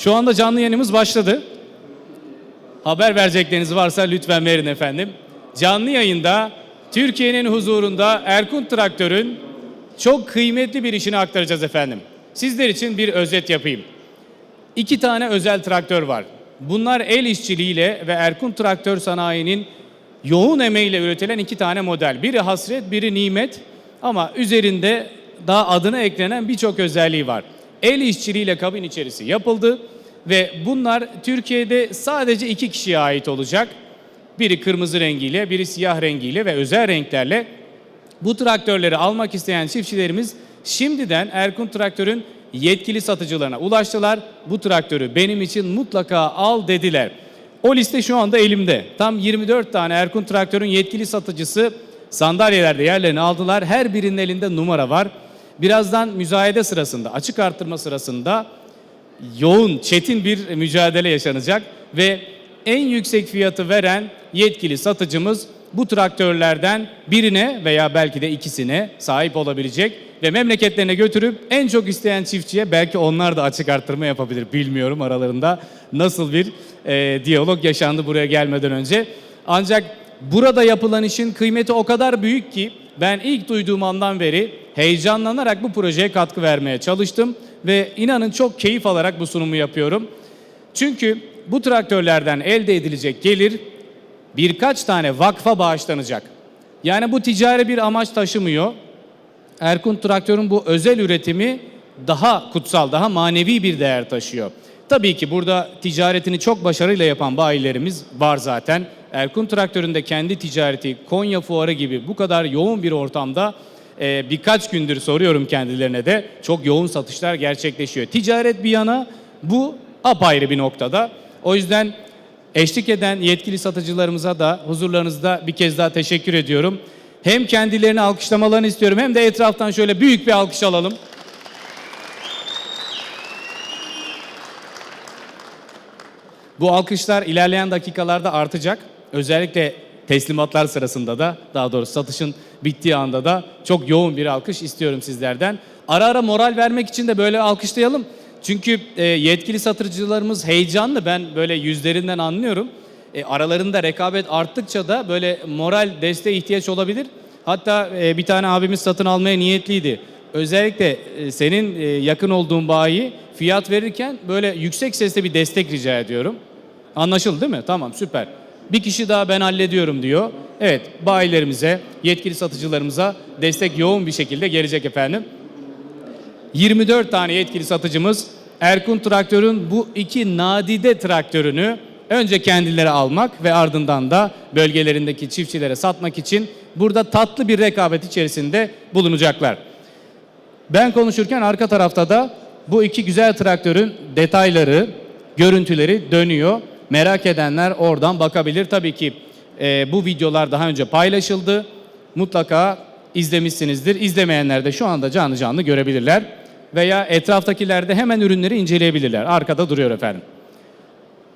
Şu anda canlı yayınımız başladı. Haber verecekleriniz varsa lütfen verin efendim. Canlı yayında Türkiye'nin huzurunda Erkun Traktör'ün çok kıymetli bir işini aktaracağız efendim. Sizler için bir özet yapayım. İki tane özel traktör var. Bunlar el işçiliğiyle ve Erkun Traktör Sanayi'nin yoğun emeğiyle üretilen iki tane model. Biri hasret, biri nimet ama üzerinde daha adına eklenen birçok özelliği var. El işçiliğiyle kabin içerisi yapıldı ve bunlar Türkiye'de sadece iki kişiye ait olacak. Biri kırmızı rengiyle, biri siyah rengiyle ve özel renklerle bu traktörleri almak isteyen çiftçilerimiz şimdiden Erkun Traktör'ün yetkili satıcılarına ulaştılar. Bu traktörü benim için mutlaka al dediler. O liste şu anda elimde. Tam 24 tane Erkun Traktör'ün yetkili satıcısı sandalyelerde yerlerini aldılar. Her birinin elinde numara var. Birazdan müzayede sırasında, açık arttırma sırasında yoğun, çetin bir mücadele yaşanacak ve en yüksek fiyatı veren yetkili satıcımız bu traktörlerden birine veya belki de ikisine sahip olabilecek ve memleketlerine götürüp en çok isteyen çiftçiye belki onlar da açık arttırma yapabilir. Bilmiyorum aralarında nasıl bir e, diyalog yaşandı buraya gelmeden önce. Ancak burada yapılan işin kıymeti o kadar büyük ki ben ilk duyduğum andan beri heyecanlanarak bu projeye katkı vermeye çalıştım ve inanın çok keyif alarak bu sunumu yapıyorum. Çünkü bu traktörlerden elde edilecek gelir birkaç tane vakfa bağışlanacak. Yani bu ticari bir amaç taşımıyor. Erkun Traktör'ün bu özel üretimi daha kutsal, daha manevi bir değer taşıyor. Tabii ki burada ticaretini çok başarıyla yapan bayilerimiz var zaten. Erkun Traktör'ün de kendi ticareti Konya Fuarı gibi bu kadar yoğun bir ortamda e, birkaç gündür soruyorum kendilerine de çok yoğun satışlar gerçekleşiyor. Ticaret bir yana bu apayrı bir noktada. O yüzden eşlik eden yetkili satıcılarımıza da huzurlarınızda bir kez daha teşekkür ediyorum. Hem kendilerini alkışlamalarını istiyorum hem de etraftan şöyle büyük bir alkış alalım. Bu alkışlar ilerleyen dakikalarda artacak. Özellikle teslimatlar sırasında da daha doğrusu satışın bittiği anda da çok yoğun bir alkış istiyorum sizlerden. Ara ara moral vermek için de böyle alkışlayalım. Çünkü e, yetkili satıcılarımız heyecanlı. Ben böyle yüzlerinden anlıyorum. E, aralarında rekabet arttıkça da böyle moral desteğe ihtiyaç olabilir. Hatta e, bir tane abimiz satın almaya niyetliydi. Özellikle e, senin e, yakın olduğun bayi fiyat verirken böyle yüksek sesle bir destek rica ediyorum. Anlaşıldı değil mi? Tamam süper. Bir kişi daha ben hallediyorum diyor. Evet bayilerimize, yetkili satıcılarımıza destek yoğun bir şekilde gelecek efendim. 24 tane yetkili satıcımız Erkun Traktör'ün bu iki nadide traktörünü önce kendileri almak ve ardından da bölgelerindeki çiftçilere satmak için burada tatlı bir rekabet içerisinde bulunacaklar. Ben konuşurken arka tarafta da bu iki güzel traktörün detayları, görüntüleri dönüyor. Merak edenler oradan bakabilir. Tabii ki e, bu videolar daha önce paylaşıldı. Mutlaka izlemişsinizdir. İzlemeyenler de şu anda canlı canlı görebilirler. Veya etraftakiler de hemen ürünleri inceleyebilirler. Arkada duruyor efendim.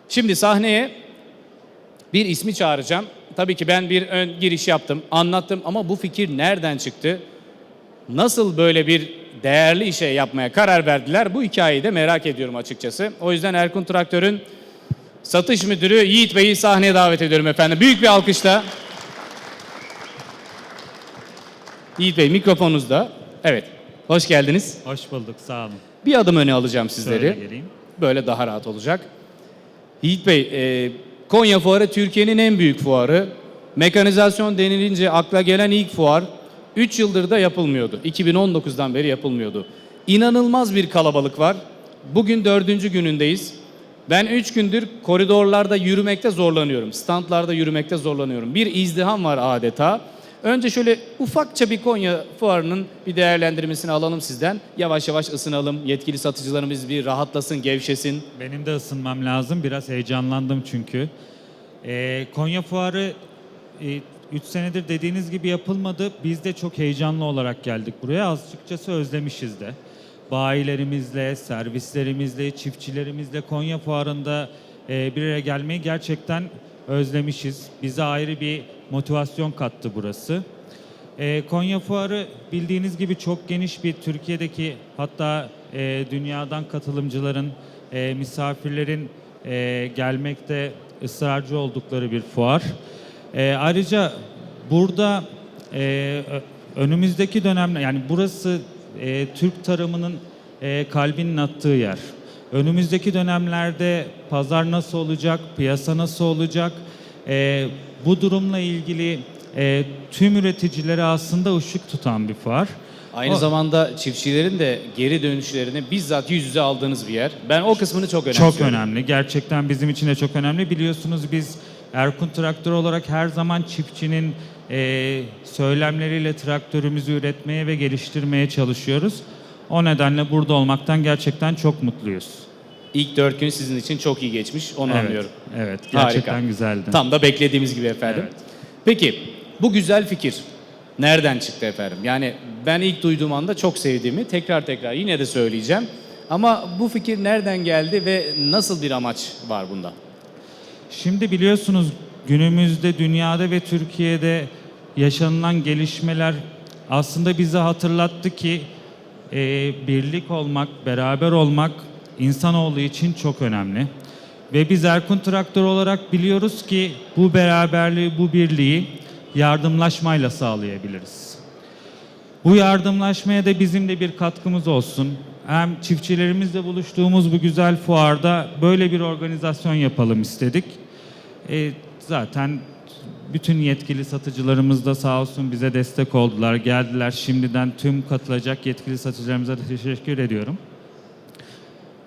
Şimdi sahneye bir ismi çağıracağım. Tabii ki ben bir ön giriş yaptım, anlattım ama bu fikir nereden çıktı? Nasıl böyle bir değerli işe yapmaya karar verdiler? Bu hikayeyi de merak ediyorum açıkçası. O yüzden Erkun Traktör'ün satış müdürü Yiğit Bey'i sahneye davet ediyorum efendim. Büyük bir alkışla. Yiğit Bey mikrofonunuzda. Evet. Hoş geldiniz. Hoş bulduk, sağ olun. Bir adım öne alacağım sizleri. Böyle daha rahat olacak. Yiğit Bey, e, Konya Fuarı Türkiye'nin en büyük fuarı. Mekanizasyon denilince akla gelen ilk fuar 3 yıldır da yapılmıyordu. 2019'dan beri yapılmıyordu. İnanılmaz bir kalabalık var. Bugün dördüncü günündeyiz. Ben 3 gündür koridorlarda yürümekte zorlanıyorum. Standlarda yürümekte zorlanıyorum. Bir izdiham var adeta. Önce şöyle ufakça bir Konya fuarının bir değerlendirmesini alalım sizden. Yavaş yavaş ısınalım. Yetkili satıcılarımız bir rahatlasın, gevşesin. Benim de ısınmam lazım. Biraz heyecanlandım çünkü. Ee, Konya Fuarı 3 senedir dediğiniz gibi yapılmadı. Biz de çok heyecanlı olarak geldik buraya. Açıkçası özlemişiz de. Bayilerimizle, servislerimizle, çiftçilerimizle Konya Fuarı'nda e, bir araya gelmeyi gerçekten özlemişiz. Bize ayrı bir motivasyon kattı burası. Ee, Konya Fuarı bildiğiniz gibi çok geniş bir Türkiye'deki hatta e, dünyadan katılımcıların e, misafirlerin e, gelmekte ısrarcı oldukları bir fuar. E, ayrıca burada e, önümüzdeki dönemde yani burası e, Türk tarımının e, kalbinin attığı yer. Önümüzdeki dönemlerde pazar nasıl olacak, piyasa nasıl olacak? E, bu durumla ilgili e, tüm üreticilere aslında ışık tutan bir fuar. Aynı O- zamanda çiftçilerin de geri dönüşlerini bizzat yüz yüze aldığınız bir yer. Ben o kısmını çok önemsiyorum. Çok önemli. Gerçekten bizim için de çok önemli. Biliyorsunuz biz Erkun Traktör olarak her zaman çiftçinin e, söylemleriyle traktörümüzü üretmeye ve geliştirmeye çalışıyoruz. O nedenle burada olmaktan gerçekten çok mutluyuz. İlk dört gün sizin için çok iyi geçmiş, onu evet, anlıyorum. Evet, gerçekten Harika. güzeldi. Tam da beklediğimiz gibi efendim. Evet. Peki bu güzel fikir nereden çıktı efendim? Yani ben ilk duyduğum anda çok sevdiğimi tekrar tekrar yine de söyleyeceğim. Ama bu fikir nereden geldi ve nasıl bir amaç var bunda? Şimdi biliyorsunuz günümüzde dünyada ve Türkiye'de yaşanılan gelişmeler aslında bize hatırlattı ki e, birlik olmak, beraber olmak insanoğlu için çok önemli. Ve biz Erkun Traktör olarak biliyoruz ki bu beraberliği, bu birliği yardımlaşmayla sağlayabiliriz. Bu yardımlaşmaya da bizim de bir katkımız olsun. Hem çiftçilerimizle buluştuğumuz bu güzel fuarda böyle bir organizasyon yapalım istedik. E, zaten bütün yetkili satıcılarımız da sağ olsun bize destek oldular. Geldiler şimdiden tüm katılacak yetkili satıcılarımıza teşekkür ediyorum.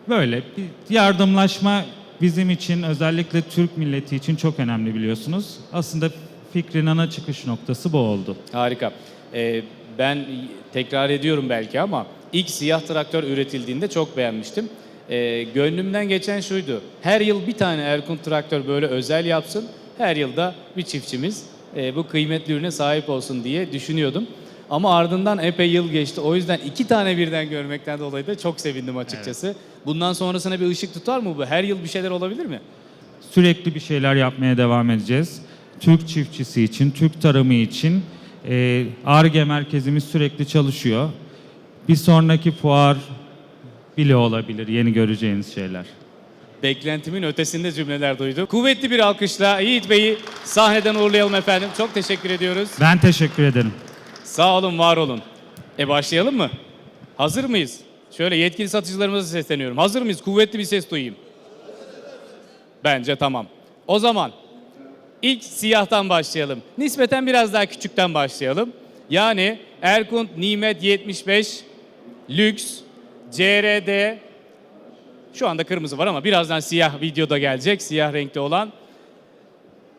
Böyle bir yardımlaşma bizim için özellikle Türk milleti için çok önemli biliyorsunuz. Aslında fikrin ana çıkış noktası bu oldu. Harika. Ee, ben tekrar ediyorum belki ama ilk siyah traktör üretildiğinde çok beğenmiştim. Ee, gönlümden geçen şuydu. Her yıl bir tane Erkun traktör böyle özel yapsın. Her yılda bir çiftçimiz e, bu kıymetli ürüne sahip olsun diye düşünüyordum. Ama ardından epey yıl geçti. O yüzden iki tane birden görmekten dolayı da çok sevindim açıkçası. Bundan sonrasına bir ışık tutar mı bu? Her yıl bir şeyler olabilir mi? Sürekli bir şeyler yapmaya devam edeceğiz. Türk çiftçisi için, Türk tarımı için e, ARGE merkezimiz sürekli çalışıyor. Bir sonraki fuar bile olabilir, yeni göreceğiniz şeyler. Beklentimin ötesinde cümleler duydu. Kuvvetli bir alkışla Yiğit Bey'i sahneden uğurlayalım efendim. Çok teşekkür ediyoruz. Ben teşekkür ederim. Sağ olun, var olun. E başlayalım mı? Hazır mıyız? Şöyle yetkili satıcılarımıza sesleniyorum. Hazır mıyız? Kuvvetli bir ses duyayım. Bence tamam. O zaman ilk siyahtan başlayalım. Nispeten biraz daha küçükten başlayalım. Yani Erkun Nimet 75 Lüks CRD şu anda kırmızı var ama birazdan siyah videoda gelecek. Siyah renkte olan.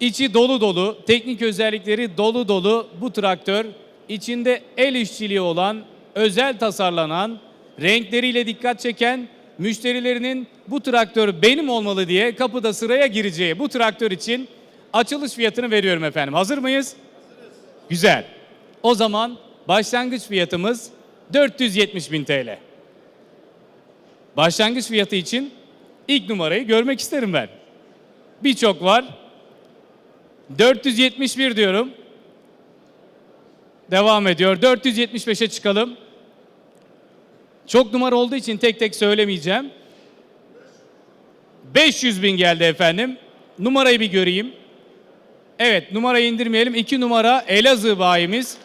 İçi dolu dolu, teknik özellikleri dolu dolu bu traktör içinde el işçiliği olan, özel tasarlanan, renkleriyle dikkat çeken, müşterilerinin bu traktör benim olmalı diye kapıda sıraya gireceği bu traktör için açılış fiyatını veriyorum efendim. Hazır mıyız? Güzel. O zaman başlangıç fiyatımız 470 bin TL. Başlangıç fiyatı için ilk numarayı görmek isterim ben. Birçok var. 471 diyorum. Devam ediyor. 475'e çıkalım. Çok numara olduğu için tek tek söylemeyeceğim. 500 bin geldi efendim. Numarayı bir göreyim. Evet numarayı indirmeyelim. 2 numara Elazığ bayimiz.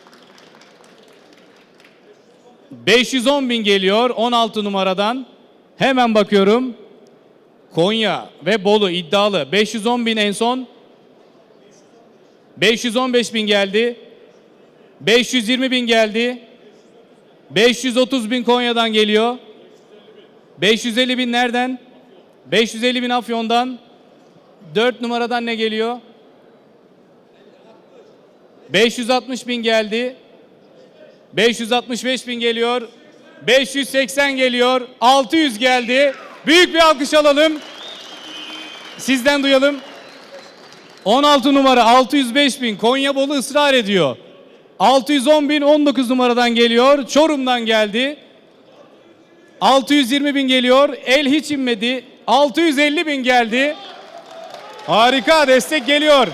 510 bin geliyor 16 numaradan. Hemen bakıyorum. Konya ve Bolu iddialı. 510 bin en son. 515 bin geldi. 520 bin geldi. 530 bin Konya'dan geliyor. 550 bin nereden? 550 bin Afyon'dan. 4 numaradan ne geliyor? 560 bin geldi. 565 bin geliyor. 580 geliyor. 600 geldi. Büyük bir alkış alalım. Sizden duyalım. 16 numara 605 bin Konya Bolu ısrar ediyor. 610 bin 19 numaradan geliyor. Çorum'dan geldi. 620 bin geliyor. El hiç inmedi. 650 bin geldi. Harika destek geliyor.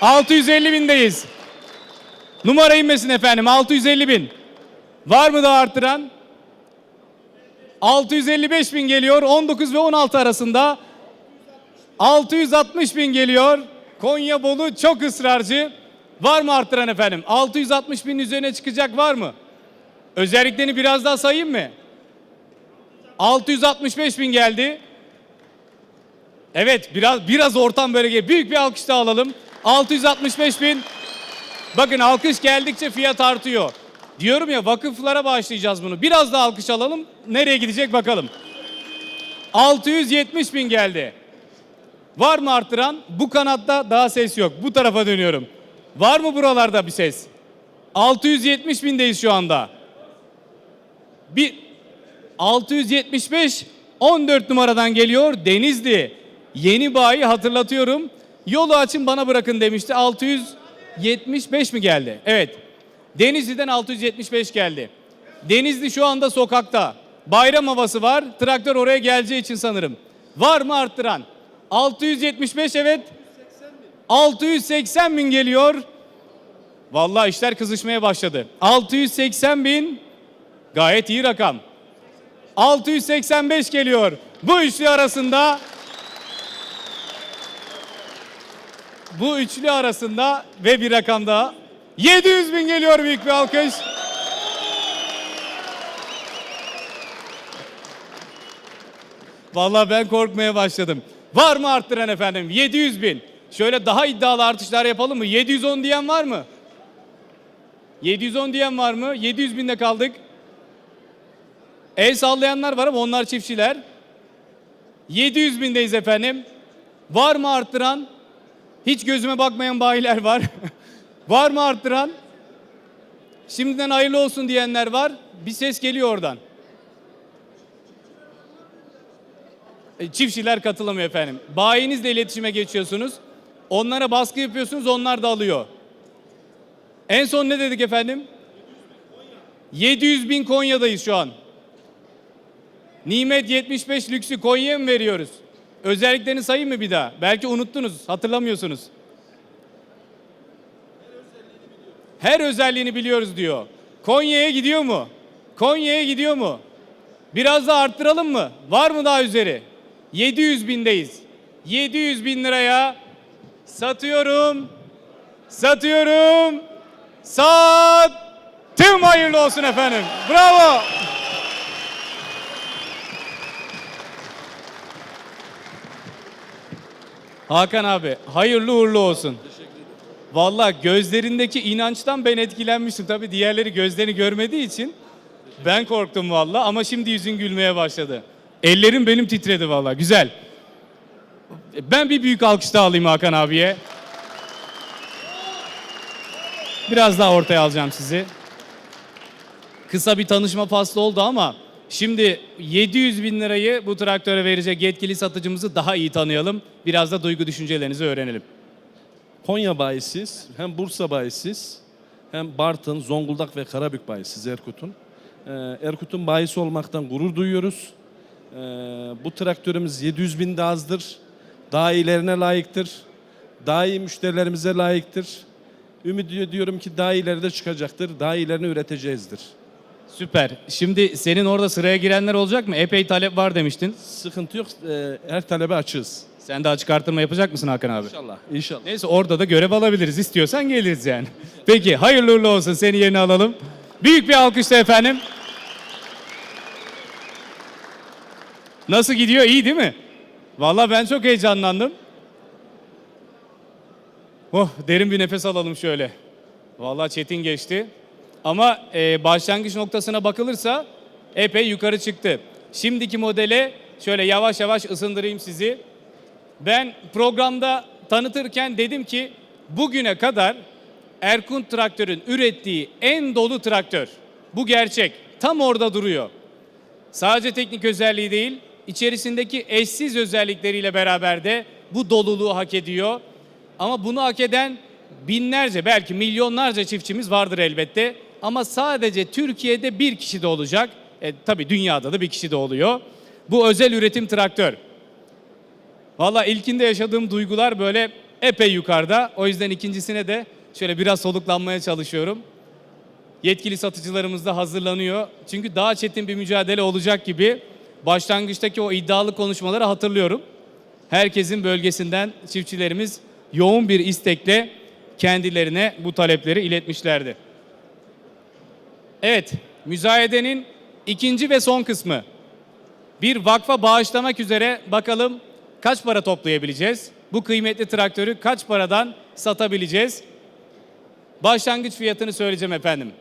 650 bindeyiz. Numara inmesin efendim 650 bin. Var mı daha arttıran? 655 bin geliyor 19 ve 16 arasında. 660 bin geliyor. Konya Bolu çok ısrarcı. Var mı arttıran efendim? 660 bin üzerine çıkacak var mı? Özelliklerini biraz daha sayayım mı? 665 bin geldi. Evet biraz biraz ortam böyle geliyor. Büyük bir alkış da alalım. 665 bin. Bakın alkış geldikçe fiyat artıyor. Diyorum ya vakıflara bağışlayacağız bunu. Biraz daha alkış alalım. Nereye gidecek bakalım. 670 bin geldi. Var mı arttıran? Bu kanatta daha ses yok. Bu tarafa dönüyorum. Var mı buralarda bir ses? 670 bindeyiz şu anda. Bir 675 14 numaradan geliyor Denizli. Yeni bayi hatırlatıyorum. Yolu açın bana bırakın demişti. 675 mi geldi? Evet. Denizli'den 675 geldi. Denizli şu anda sokakta. Bayram havası var. Traktör oraya geleceği için sanırım. Var mı arttıran? 675 evet. 680 bin geliyor. Vallahi işler kızışmaya başladı. 680 bin gayet iyi rakam. 685 geliyor. Bu üçlü arasında bu üçlü arasında ve bir rakam daha 700 bin geliyor büyük bir alkış. Vallahi ben korkmaya başladım. Var mı arttıran efendim? 700 bin. Şöyle daha iddialı artışlar yapalım mı? 710 diyen var mı? 710 diyen var mı? 700 binde kaldık. El sallayanlar var ama onlar çiftçiler. 700 bindeyiz efendim. Var mı arttıran? Hiç gözüme bakmayan bayiler var. var mı arttıran? Şimdiden hayırlı olsun diyenler var. Bir ses geliyor oradan. E, Çiftçiler katılamıyor efendim. Bayinizle iletişime geçiyorsunuz. Onlara baskı yapıyorsunuz, onlar da alıyor. En son ne dedik efendim? 700 bin Konya'dayız şu an. Nimet 75 lüksü Konya'ya mı veriyoruz? Özelliklerini sayayım mı bir daha? Belki unuttunuz, hatırlamıyorsunuz. Her özelliğini biliyoruz diyor. Konya'ya gidiyor mu? Konya'ya gidiyor mu? Biraz da arttıralım mı? Var mı daha üzeri? 700 bindeyiz. 700 bin liraya satıyorum. Satıyorum. Sattım hayırlı olsun efendim. Bravo. Hakan abi hayırlı uğurlu olsun. Vallahi gözlerindeki inançtan ben etkilenmiştim. Tabii diğerleri gözlerini görmediği için ben korktum vallahi ama şimdi yüzün gülmeye başladı. Ellerim benim titredi vallahi. Güzel. Ben bir büyük alkış daha alayım Hakan abiye. Biraz daha ortaya alacağım sizi. Kısa bir tanışma faslı oldu ama şimdi 700 bin lirayı bu traktöre verecek yetkili satıcımızı daha iyi tanıyalım. Biraz da duygu düşüncelerinizi öğrenelim. Konya bayisiz, hem Bursa bayisiz, hem Bartın, Zonguldak ve Karabük bayisiz Erkut'un. Ee, Erkut'un bayisi olmaktan gurur duyuyoruz. Ee, bu traktörümüz 700 bin de azdır. Daha iyilerine layıktır. Daha iyi müşterilerimize layıktır. Ümit ediyorum ki daha iyileri de çıkacaktır. Daha iyilerini üreteceğizdir. Süper. Şimdi senin orada sıraya girenler olacak mı? Epey talep var demiştin. Sıkıntı yok. Ee, her talebe açığız. Sen de açık artırma yapacak mısın Hakan abi? İnşallah. İnşallah. Neyse orada da görev alabiliriz. İstiyorsan geliriz yani. Peki hayırlı uğurlu olsun. Seni yerine alalım. Büyük bir alkışla efendim. Nasıl gidiyor? İyi değil mi? Vallahi ben çok heyecanlandım. Oh derin bir nefes alalım şöyle. Vallahi çetin geçti. Ama e, başlangıç noktasına bakılırsa epey yukarı çıktı. Şimdiki modele şöyle yavaş yavaş ısındırayım sizi. Ben programda tanıtırken dedim ki bugüne kadar Erkun Traktör'ün ürettiği en dolu traktör. Bu gerçek. Tam orada duruyor. Sadece teknik özelliği değil, içerisindeki eşsiz özellikleriyle beraber de bu doluluğu hak ediyor. Ama bunu hak eden binlerce belki milyonlarca çiftçimiz vardır elbette. Ama sadece Türkiye'de bir kişi de olacak. E, tabii dünyada da bir kişi de oluyor. Bu özel üretim traktör. Valla ilkinde yaşadığım duygular böyle epey yukarıda. O yüzden ikincisine de şöyle biraz soluklanmaya çalışıyorum. Yetkili satıcılarımız da hazırlanıyor. Çünkü daha çetin bir mücadele olacak gibi başlangıçtaki o iddialı konuşmaları hatırlıyorum. Herkesin bölgesinden çiftçilerimiz yoğun bir istekle kendilerine bu talepleri iletmişlerdi. Evet, müzayedenin ikinci ve son kısmı. Bir vakfa bağışlamak üzere bakalım kaç para toplayabileceğiz? Bu kıymetli traktörü kaç paradan satabileceğiz? Başlangıç fiyatını söyleyeceğim efendim.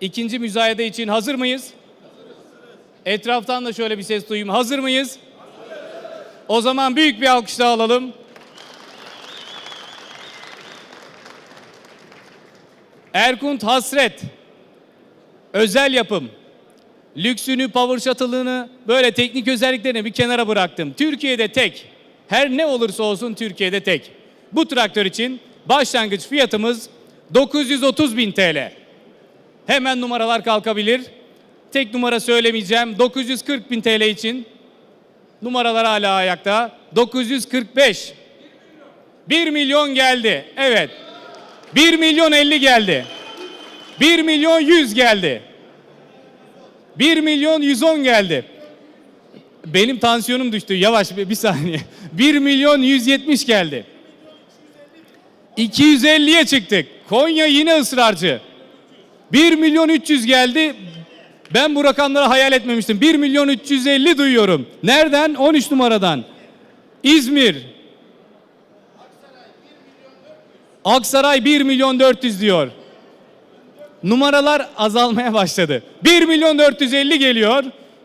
İkinci müzayede için hazır mıyız? Etraftan da şöyle bir ses duyayım. Hazır mıyız? O zaman büyük bir alkış daha alalım. Erkunt Hasret. Özel yapım. Lüksünü, power shuttle'ını, böyle teknik özelliklerini bir kenara bıraktım. Türkiye'de tek. Her ne olursa olsun Türkiye'de tek. Bu traktör için başlangıç fiyatımız 930 bin TL. Hemen numaralar kalkabilir. Tek numara söylemeyeceğim. 940 bin TL için numaralar hala ayakta. 945. 1 milyon geldi. Evet. 1 milyon 50 geldi. 1 milyon 100 geldi. 1 milyon 110 geldi. Benim tansiyonum düştü. Yavaş bir, bir saniye. 1 milyon 170 geldi. 250'ye çıktık. Konya yine ısrarcı. 1 milyon 300 geldi. Ben bu rakamları hayal etmemiştim. 1 milyon 350 duyuyorum. Nereden? 13 numaradan. İzmir. Aksaray 1 milyon 400 diyor. Numaralar azalmaya başladı. 1 milyon 450 geliyor.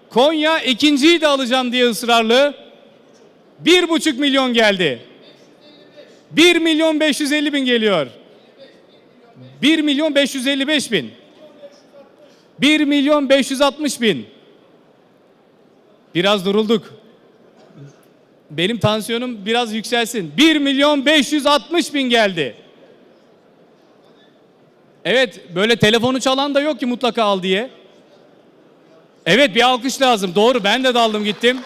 Konya ikinciyi de alacağım diye ısrarlı. 1,5 milyon geldi. 1 milyon 550 bin geliyor. 1 milyon 555 bin. 1 milyon 560 bin. Biraz durulduk. Benim tansiyonum biraz yükselsin. 1 milyon 560 bin geldi. Evet böyle telefonu çalan da yok ki mutlaka al diye. Evet bir alkış lazım. Doğru ben de daldım gittim.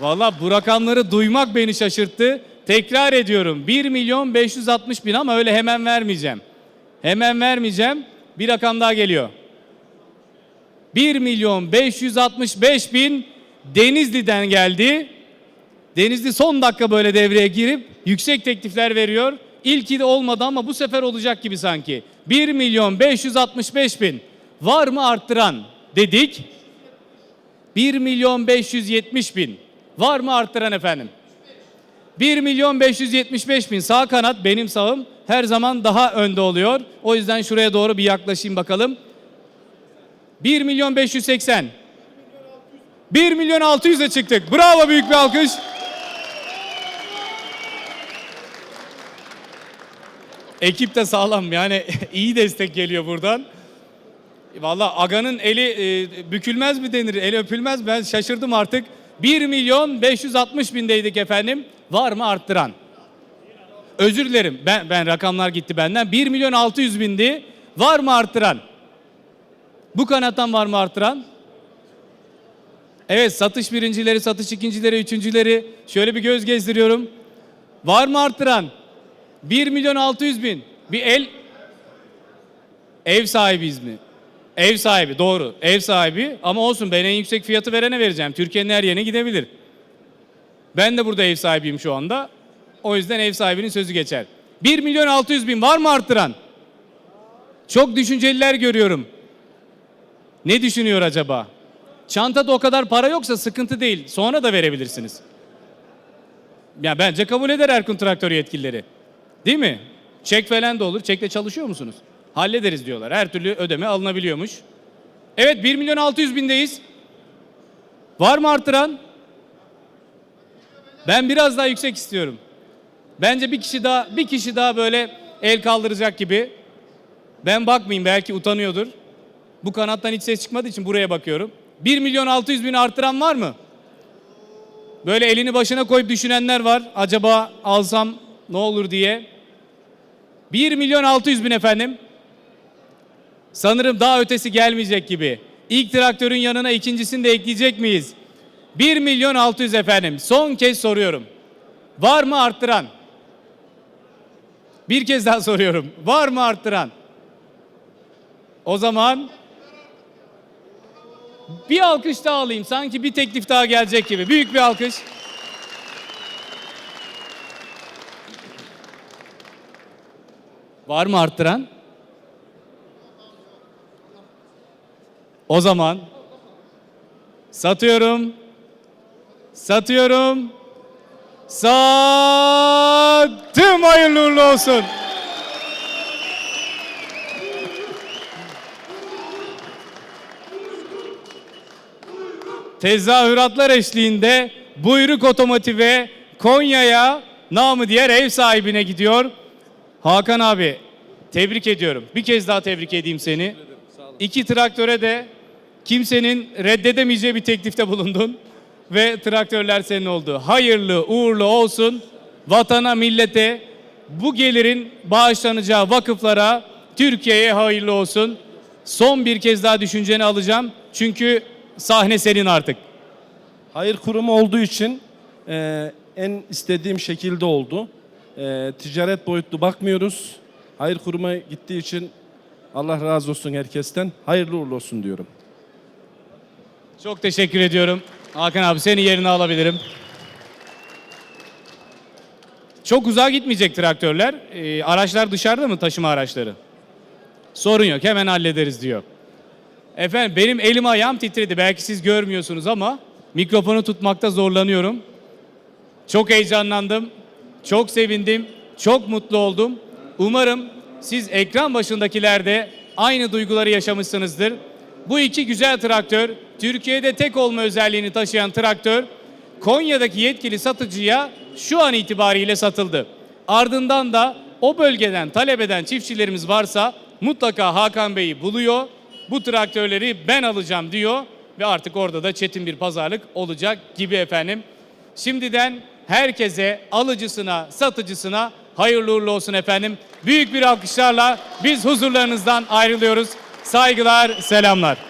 Valla bu rakamları duymak beni şaşırttı. Tekrar ediyorum 1 milyon 560 bin ama öyle hemen vermeyeceğim. Hemen vermeyeceğim. Bir rakam daha geliyor. 1 milyon 565 bin Denizli'den geldi. Denizli son dakika böyle devreye girip yüksek teklifler veriyor. İlki de olmadı ama bu sefer olacak gibi sanki. 1 milyon 565 bin. Var mı arttıran dedik. 1 milyon 570 bin. Var mı arttıran efendim? 1 milyon 575 bin. Sağ kanat benim sağım her zaman daha önde oluyor. O yüzden şuraya doğru bir yaklaşayım bakalım. 1 milyon 580. 1 milyon 600'e çıktık. Bravo büyük bir alkış. Ekip de sağlam yani iyi destek geliyor buradan. Valla Aga'nın eli e, bükülmez mi denir, eli öpülmez? Ben şaşırdım artık. 1 milyon 560 bindeydik efendim. Var mı arttıran? Özür dilerim. Ben, ben rakamlar gitti benden. 1 milyon 600 bindi. Var mı arttıran? Bu kanattan var mı arttıran? Evet satış birincileri, satış ikincileri, üçüncüleri. Şöyle bir göz gezdiriyorum. Var mı arttıran? 1 milyon 600 bin. Bir el... Ev sahibiyiz mi? Ev sahibi doğru. Ev sahibi ama olsun ben en yüksek fiyatı verene vereceğim. Türkiye'nin her yerine gidebilir. Ben de burada ev sahibiyim şu anda. O yüzden ev sahibinin sözü geçer. 1 milyon 600 bin var mı arttıran? Çok düşünceliler görüyorum. Ne düşünüyor acaba? Çantada o kadar para yoksa sıkıntı değil. Sonra da verebilirsiniz. Ya bence kabul eder Erkun Traktör yetkilileri. Değil mi? Çek falan da olur. Çekle çalışıyor musunuz? Hallederiz diyorlar. Her türlü ödeme alınabiliyormuş. Evet 1 milyon 600 bindeyiz. Var mı artıran? Ben biraz daha yüksek istiyorum. Bence bir kişi daha bir kişi daha böyle el kaldıracak gibi. Ben bakmayayım belki utanıyordur. Bu kanattan hiç ses çıkmadığı için buraya bakıyorum. 1 milyon 600 bin artıran var mı? Böyle elini başına koyup düşünenler var. Acaba alsam ne olur diye. 1 milyon 600 bin efendim. Sanırım daha ötesi gelmeyecek gibi. İlk traktörün yanına ikincisini de ekleyecek miyiz? 1 milyon 600 efendim. Son kez soruyorum. Var mı arttıran? Bir kez daha soruyorum. Var mı arttıran? O zaman bir alkış daha alayım. Sanki bir teklif daha gelecek gibi. Büyük bir alkış. Var mı arttıran? O zaman satıyorum. Satıyorum. Sattım hayırlı uğurlu olsun. Tezahüratlar eşliğinde buyruk otomotive Konya'ya namı diğer ev sahibine gidiyor. Hakan abi tebrik ediyorum. Bir kez daha tebrik edeyim seni. İki traktöre de kimsenin reddedemeyeceği bir teklifte bulundun. Ve traktörler senin oldu. Hayırlı uğurlu olsun. Vatana, millete, bu gelirin bağışlanacağı vakıflara, Türkiye'ye hayırlı olsun. Son bir kez daha düşünceni alacağım. Çünkü sahne senin artık. Hayır kurumu olduğu için e, en istediğim şekilde oldu. E, ticaret boyutlu bakmıyoruz. Hayır kuruma gittiği için Allah razı olsun herkesten. Hayırlı uğurlu olsun diyorum. Çok teşekkür ediyorum. Hakan abi seni yerine alabilirim. Çok uzağa gitmeyecek traktörler. Ee, araçlar dışarıda mı taşıma araçları? Sorun yok hemen hallederiz diyor. Efendim benim elim ayağım titredi. Belki siz görmüyorsunuz ama mikrofonu tutmakta zorlanıyorum. Çok heyecanlandım. Çok sevindim. Çok mutlu oldum. Umarım siz ekran başındakiler de aynı duyguları yaşamışsınızdır. Bu iki güzel traktör, Türkiye'de tek olma özelliğini taşıyan traktör, Konya'daki yetkili satıcıya şu an itibariyle satıldı. Ardından da o bölgeden talep eden çiftçilerimiz varsa mutlaka Hakan Bey'i buluyor. Bu traktörleri ben alacağım diyor ve artık orada da çetin bir pazarlık olacak gibi efendim. Şimdiden herkese, alıcısına, satıcısına hayırlı uğurlu olsun efendim. Büyük bir alkışlarla biz huzurlarınızdan ayrılıyoruz. Saygılar, selamlar.